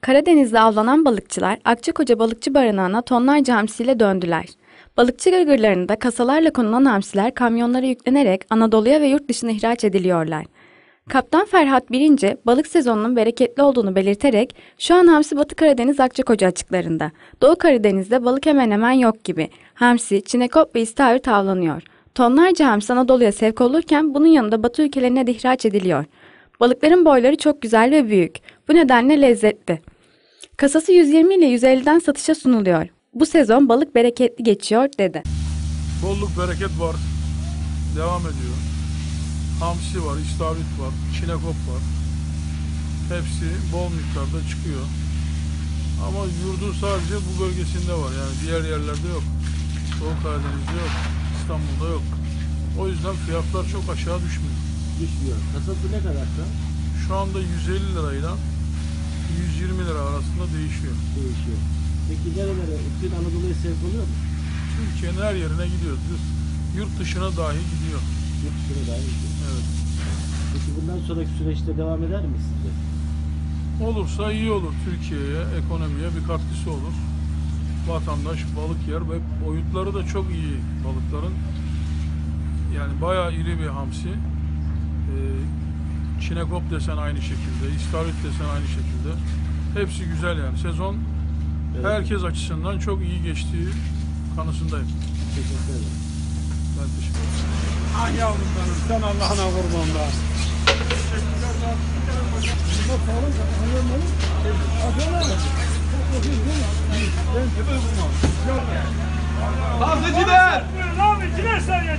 Karadeniz'de avlanan balıkçılar Akçakoca Balıkçı Barınağı'na tonlarca hamsiyle döndüler. Balıkçı gırgırlarında kasalarla konulan hamsiler kamyonlara yüklenerek Anadolu'ya ve yurt dışına ihraç ediliyorlar. Kaptan Ferhat Birinci balık sezonunun bereketli olduğunu belirterek şu an hamsi Batı Karadeniz Akçakoca açıklarında. Doğu Karadeniz'de balık hemen hemen yok gibi. Hamsi, çinekop ve istavrit avlanıyor. Tonlarca hamsi Anadolu'ya sevk olurken bunun yanında Batı ülkelerine de ihraç ediliyor. Balıkların boyları çok güzel ve büyük. Bu nedenle lezzetli. Kasası 120 ile 150'den satışa sunuluyor. Bu sezon balık bereketli geçiyor dedi. Bolluk bereket var. Devam ediyor. Hamsi var, istavrit var, çinekop var. Hepsi bol miktarda çıkıyor. Ama yurdun sadece bu bölgesinde var. Yani diğer yerlerde yok. Doğu Karadeniz'de yok. İstanbul'da yok. O yüzden fiyatlar çok aşağı düşmüyor. Düşmüyor. Kasası ne kadar şu an? Şu anda 150 lirayla 120 lira arasında değişiyor. Değişiyor. Peki nerelere? Bütün Anadolu'ya sevk oluyor mu? Türkiye'nin her yerine gidiyor. Yurt- Yurt dışına dahi gidiyor. Yurt dışına dahil gidiyor. Evet. Peki bundan sonraki süreçte devam eder mi sizce? Olursa iyi olur Türkiye'ye, ekonomiye bir katkısı olur. Vatandaş balık yer ve boyutları da çok iyi balıkların. Yani bayağı iri bir hamsi. Ee, Çinekop desen aynı şekilde, istavrit desen aynı şekilde. Hepsi güzel yani. Sezon Evet. herkes açısından çok iyi geçtiği kanısındayım. Teşekkür ederim. Ben teşekkür ederim. Ah yavrum benim sen Allah'ına kurban be. Tazeciler! Buyurun abi, kiler sarıyor.